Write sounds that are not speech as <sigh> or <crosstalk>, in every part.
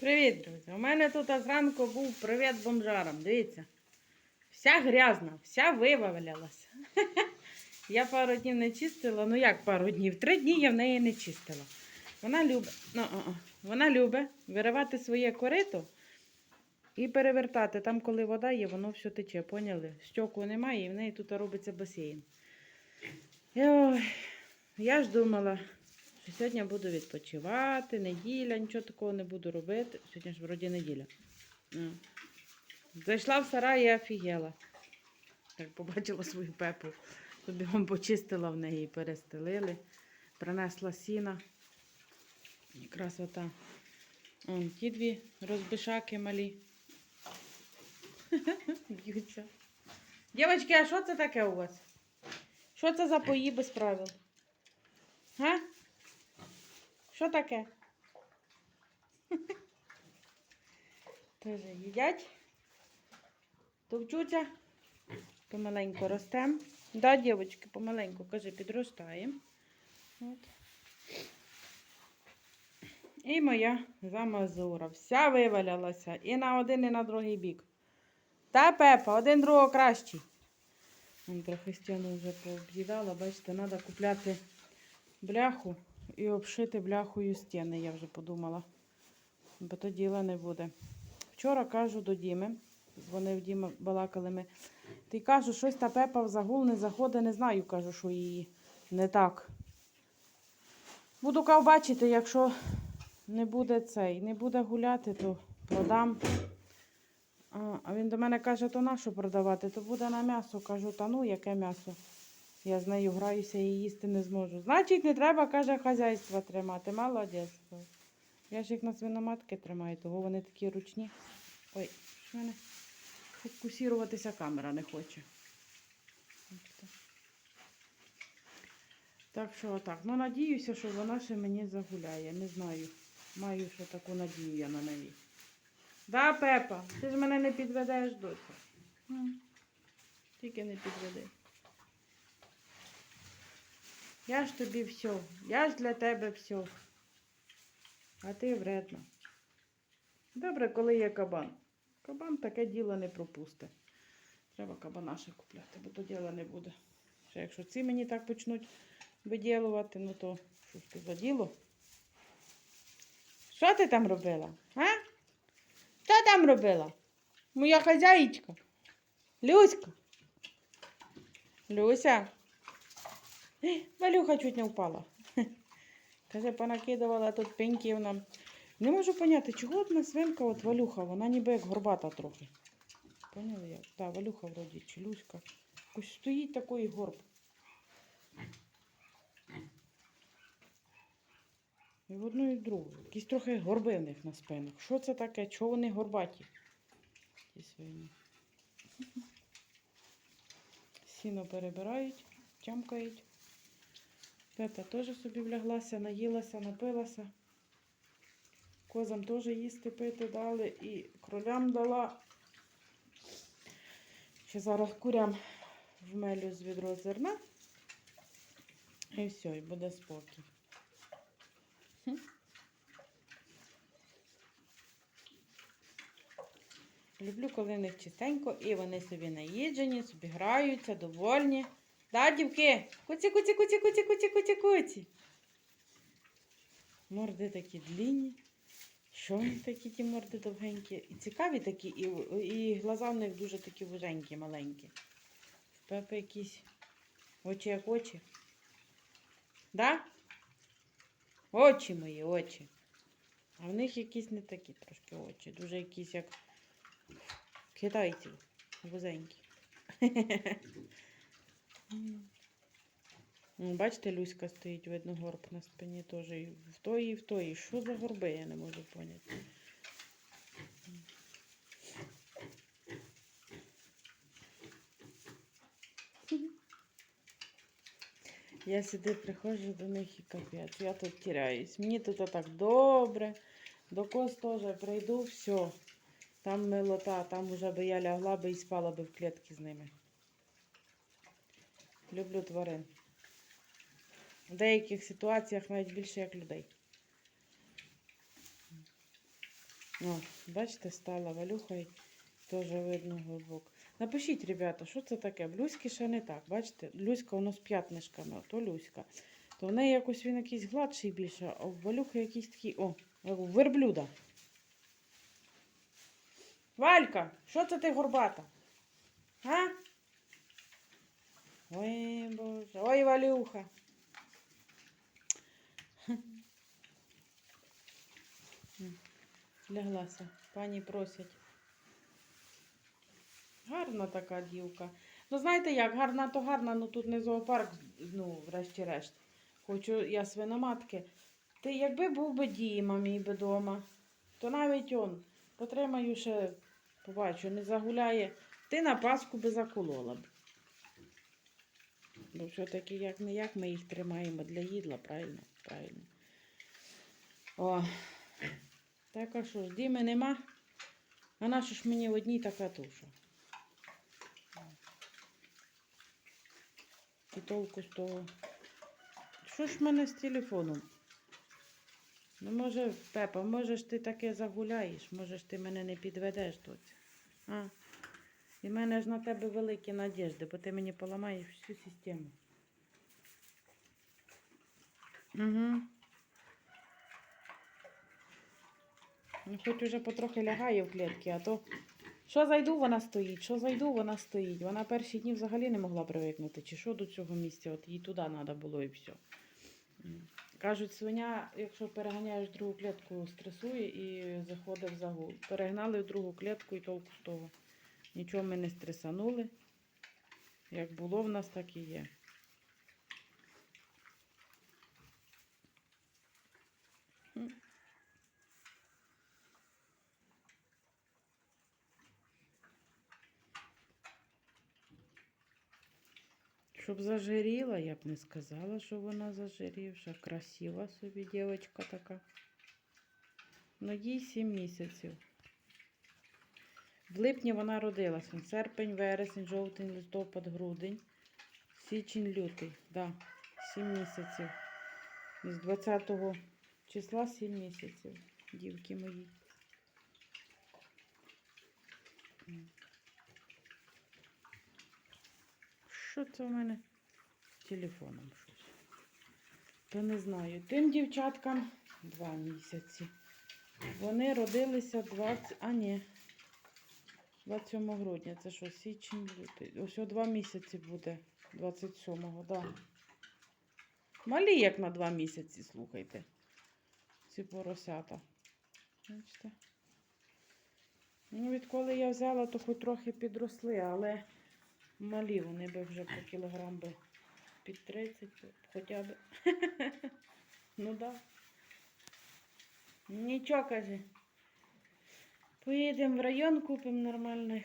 Привіт, друзі. У мене тут зранку був привіт бомжарам. Дивіться. Вся грязна, вся вивалялася. <laughs> Я пару днів не чистила. Ну як пару днів? Три дні я в неї не чистила. Вона любить, ну, вона любить виривати своє корито і перевертати. Там, коли вода є, воно все тече, поняли? Щоку немає, і в неї тут робиться басейн. Ой, я ж думала, сьогодні буду відпочивати, неділя, нічого такого не буду робити. Сьогодні ж вроді неділя. Зайшла в сарай і офігела. Так побачила свою пепу. Бігом почистила в неї перестелили. Принесла сіна. Якраз ота. Он ті дві розбишаки малі. <laughs> Б'ються. Дівчатки, а що це таке у вас? Що це за пої без правил? Га? Що таке? Теж їдять. Товчуться. Помаленьку ростемо. Да, дівчатки, помаленьку, кажи, підростаємо. І моя замазура. Вся вивалялася. І на один, і на другий бік. Та Пепа, один другого кращий. Трохи стіну вже пооб'їдала. Бачите, треба купляти бляху і обшити бляхою стіни, я вже подумала. Бо то діла не буде. Вчора кажу до Діми, дзвонив Діма, балакали ми. Ти кажу, щось та пепа в загул не заходить, не знаю, кажу, що її не так. Буду бачити, якщо не буде цей, не буде гуляти, то продам. А, він до мене каже, то на що продавати? То буде на м'ясо. Кажу, та ну яке м'ясо? Я з нею граюся і їсти не зможу. Значить, не треба, каже, хазяйство тримати. Молодець. Я ж їх на свиноматки тримаю, того вони такі ручні. Ой, що мене фокусуватися камера не хоче. Так що отак. Ну, надіюся, що вона ще мені загуляє. Не знаю. Маю ще таку надію я на неї. Да, Пепа, ти ж мене не підведеш. М, Тільки не підведи. Я ж тобі все. Я ж для тебе все. А ти вредна. Добре, коли є кабан. Кабан таке діло не пропусте. Треба кабана ще купляти, бо то діла не буде. Ще якщо ці мені так почнуть виділувати, ну то що ж це за діло? Що ти там робила? А? Що там робила? Моя хазяїчка. Люська. Люся. Валюха чуть не впала. <laughs> Каже, понакидувала тут пеньків нам. Не можу поняти, чого одна свинка, от Валюха, вона ніби як горбата трохи. Поняли як? Так, Валюха вроді, чи Люська. Ось стоїть такий горб. І в одну і в другу. Якісь трохи горби в них на спинах. Що це таке? Чого вони горбаті? Ті свині. <laughs> Сіно перебирають, тямкають. Пепа теж собі вляглася, наїлася, напилася. Козам теж їсти пити дали і кролям дала. Ще зараз курям вмелю з відро зерна. І все, і буде спокій. Люблю, коли в них чистенько, і вони собі наїджені, собі граються, довольні. Да, дівки? Куці, куці, куці, куці, куці, куці, куці. Морди такі длінні. Що вони такі ті морди довгенькі? І цікаві такі, і, і глаза в них дуже такі вуженькі, маленькі. В Пепи якісь очі як очі. Да? Очі мої, очі. А в них якісь не такі трошки очі. Дуже якісь як китайців. Вузенькі. <laughs> Ну, Бачите, Люська стоїть, видно, горб на спині теж. І в тої, і в тої. Що за горби, я не можу поняти. Я сюди приходжу до них і капець. Я тут тіряюсь. Мені тут так добре. До кос теж прийду, все. Там милота, там вже би я лягла би і спала би в клітці з ними. Люблю тварин. В деяких ситуаціях навіть більше як людей. О, бачите, стала валюха і теж видно глибоко. Напишіть, ребята, що це таке? В Люськи ще не так. Бачите, Люська воно з п'ятнишками, то Люська. То в неї якось він якийсь гладший більше, а в Валюхи якийсь такий, о, як у верблюда. Валька, що це ти горбата? А? Ой, Боже, ой, Валюха. Ляглася, пані просять. Гарна така дівка. Ну, знаєте як, гарна то гарна, ну тут не зоопарк, ну, врешті-решт. Хочу я свиноматки. Ти якби був би Діма мій би дома, то навіть он, потримаю ще, побачу, не загуляє. Ти на Пасху би заколола б. Бо все-таки як не як ми їх тримаємо для їдла, правильно? Правильно. О, так а що ж, Діми нема. А нащо ж мені в одній така туша? І толку з того. Що ж в мене з телефоном? Ну, може, Пепа, може ж ти таке загуляєш, може ти мене не підведеш тут. А? І в мене ж на тебе великі надіжди, бо ти мені поламаєш всю систему. Угу. Хоч уже потрохи лягає в клітки, а то що зайду, вона стоїть, що зайду, вона стоїть. Вона перші дні взагалі не могла привикнути, чи що до цього місця, от їй туди треба було і все. Кажуть, свиня, якщо переганяєш другу клітку, стресує і заходить в загул. Перегнали в другу клітку і толку з того. Нічого ми не стресанули. Як було в нас, так і є. Щоб зажиріла, я б не сказала, що вона зажирівша. Красива собі дівчинка така. Ну, їй 7 місяців. В липні вона родилася. Серпень, вересень, жовтень, листопад, грудень, січень, лютий. Да, 7 місяців. З 20 числа 7 місяців, дівки мої. Що це в мене з телефоном щось? То не знаю. Тим дівчаткам 2 місяці. Вони родилися 20. А, ні. 27 грудня. Це що, січень, лютий. Ось два місяці буде. 27-го, да. Малі, як на два місяці, слухайте. Ці поросята. Бачите? Ну, відколи я взяла, то хоч трохи підросли, але малі вони би вже по кілограм би під 30 хоча б. <laughs> ну да. Нічого, каже. Поїдемо в район, купимо нормальних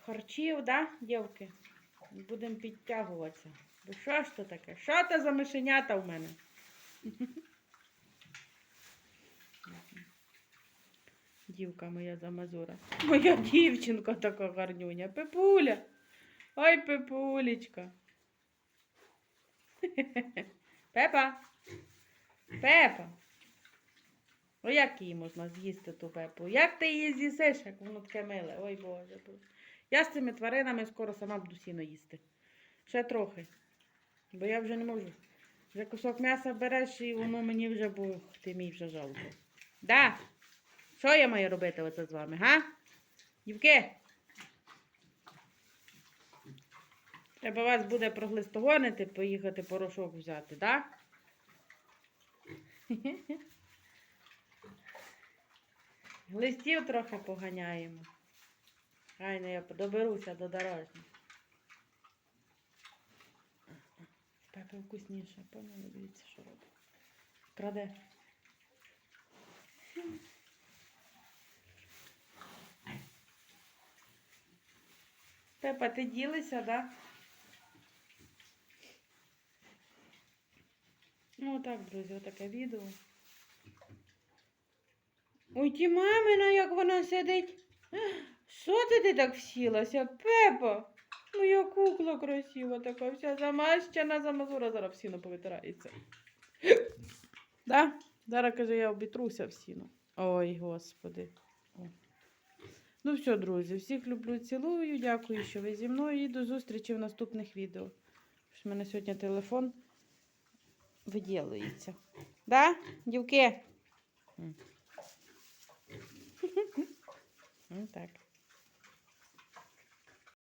харчів, да, дівки? Будемо підтягуватися. Бо що ж то таке? Що це за мишенята в мене? Дівка моя замазура. Моя дівчинка така гарнюня. Пепуля. Ой, пепулечка. Пепа. Пепа. Ну як її можна з'їсти ту пепу? Як ти її з'їсиш, як воно таке миле? Ой Боже. Я з цими тваринами скоро сама буду сіно їсти. Ще трохи. Бо я вже не можу. Вже кусок м'яса береш і воно мені вже бух, ти мій вже жалко. Да. Що я маю робити оце з вами, га? Дівки? Треба вас буде проглистогонити, поїхати порошок взяти, да? <laughs> Листів трохи поганяємо. Гайно я доберуся до дорожні. Пепе вкусніше, певно, дивіться, що робить. Краде. Пепа, ти ділися, да? Ну, отак, друзі, отаке відео. Ой, ті мамина, як вона сидить. Що ти ти так всілася, Пепа? Моя кукла красива така, вся замащена, замазура, зараз в сіно повитирається. Да? Зараз, каже, я обітруся в сіно. Ой, господи. О. Ну все, друзі, всіх люблю, цілую. Дякую, що ви зі мною. І до зустрічі в наступних відео. В мене сьогодні телефон виділується. Да, дівки? М, Так.